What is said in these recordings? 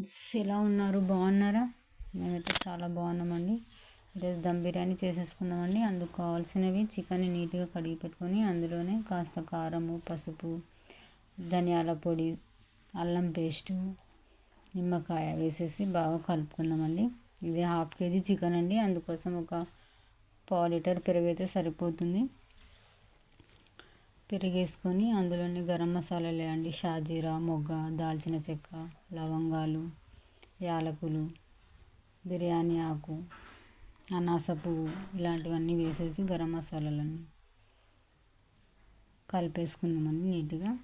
Friends ఎలా ఉన్నారు? బాగున్నారా? మేమైతే చాలా బాగున్నామండి. ఈరోజు దమ్ బిర్యానీ చేసేసుకుందామండి. అందుకు కావాల్సినవి చికెన్ నీట్గా కడిగి పెట్టుకొని అందులోనే కాస్త కారము పసుపు ధనియాల పొడి అల్లం పేస్టు నిమ్మకాయ వేసేసి బాగా కలుపుకుందామండి. ఇది హాఫ్ కేజీ చికెన్ అండి. అందుకోసం ఒక పావు లీటర్ పెరుగు అయితే సరిపోతుంది. పెరిగేసుకొని అందులోని గరం మసాలాలు వేయండి షాజీరా మొగ్గ దాల్చిన చెక్క లవంగాలు యాలకులు బిర్యానీ ఆకు అనాస పువ్వు ఇలాంటివన్నీ వేసేసి గరం మసాలాలన్నీ కలిపేసుకుందామండి నీట్గా.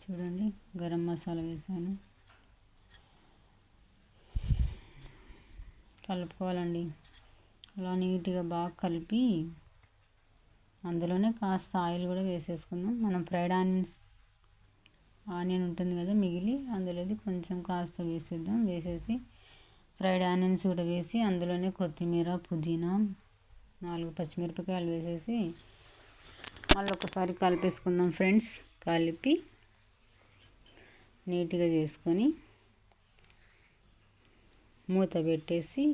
చూడండి గరం మసాలా వేసాను. కలుపుకోవాలండి. అలా నీట్గా బాగా కలిపి అందులోనే కాస్త ఆయిల్ కూడా వేసేసుకుందాం. మనం ఫ్రైడ్ ఆనియన్స్ ఆనియన్ ఉంటుంది కదా మిగిలి అందులోది కొంచెం కాస్త వేసేద్దాం. వేసేసి ఫ్రైడ్ ఆనియన్స్ కూడా వేసి అందులోనే కొత్తిమీర పుదీనా నాలుగు పచ్చిమిరపకాయలు వేసేసి మళ్ళీ ఒకసారి కలిపేసుకుందాం ఫ్రెండ్స్. కలిపి నీట్గా చేసుకొని మూత పెట్టేసి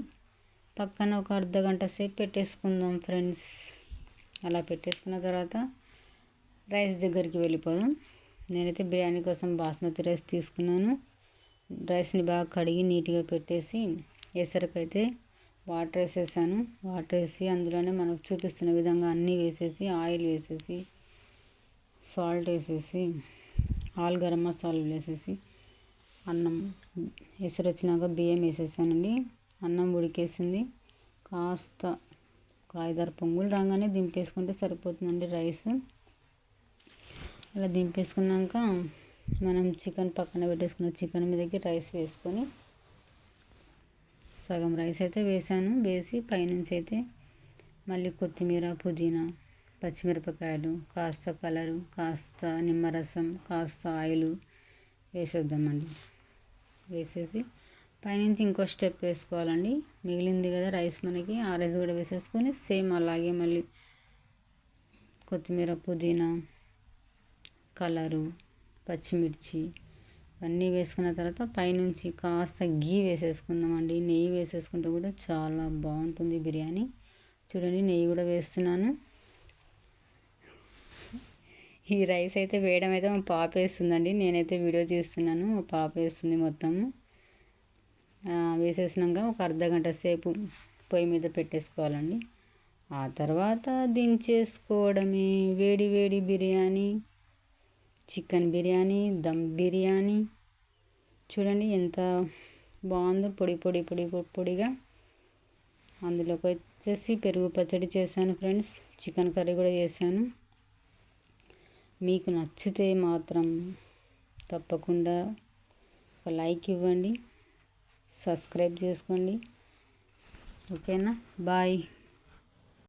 పక్కన ఒక అర్ధ గంట సేపు పెట్టేసుకుందాం ఫ్రెండ్స్. అలా పెట్టేసుకున్న తర్వాత రైస్ దగ్గరికి వెళ్ళిపోదాం. నేనైతే బిర్యానీ కోసం బాస్మతి రైస్ తీసుకున్నాను. రైస్ని బాగా కడిగి నీట్గా పెట్టేసి ఎసరికైతే వాటర్ వేసేసాను. వాటర్ వేసి అందులోనే మనకు చూపిస్తున్న విధంగా అన్నీ వేసేసి ఆయిల్ వేసేసి సాల్ట్ వేసేసి ఆల్ గరం మసాలాలు వేసేసి అన్నం ఎసరు వచ్చినాక బియ్యం వేసేసానండి. అన్నం ఉడికేసింది. కాస్త ఒక ఐదారు పొంగులు రాగానే దింపేసుకుంటే సరిపోతుందండి రైస్. అలా దింపేసుకున్నాక మనం చికెన్ పక్కన పెట్టేసుకున్న చికెన్ మీదకి రైస్ వేసుకొని సగం రైస్ అయితే వేసాను. వేసి పైనుంచి అయితే మళ్ళీ కొత్తిమీర పుదీనా పచ్చిమిరపకాయలు కాస్త కలరు కాస్త నిమ్మరసం కాస్త ఆయిల్ వేసేద్దామండి. వేసేసి పైనుంచి ఇంకో స్టెప్ వేసుకోవాలండి. మిగిలింది కదా రైస్ మనకి ఆ రైస్ కూడా వేసేసుకొని సేమ్ అలాగే మళ్ళీ కొత్తిమీర పుదీనా కలరు పచ్చిమిర్చి అన్నీ వేసుకున్న తర్వాత పైనుంచి కాస్త గీ వేసేసుకుందామండి. నెయ్యి వేసేసుకుంటే కూడా చాలా బాగుంటుంది బిర్యానీ. చూడండి నెయ్యి కూడా వేస్తున్నాను. ఈ రైస్ అయితే వేయడం అయితే మా పాప వేస్తుందండి. నేనైతే వీడియో తీస్తున్నాను మా పాప వేస్తుంది మొత్తము. వేసేసినాక ఒక అర్ధ గంట సేపు పొయ్యి మీద పెట్టేసుకోవాలండి. ఆ తర్వాత దించేసుకోవడమే. వేడి వేడి బిర్యానీ చికెన్ బిర్యానీ దమ్ బిర్యానీ. చూడండి ఎంత బాగుందో పొడి పొడి పొడి పొడిగా. అందులోకి వచ్చేసి పెరుగు పచ్చడి చేశాను ఫ్రెండ్స్. చికెన్ కర్రీ కూడా చేశాను. మీకు నచ్చితే మాత్రం తప్పకుండా ఒక లైక్ ఇవ్వండి. సబ్స్క్రైబ్ చేసుకోండి. ఓకేనా? బాయ్.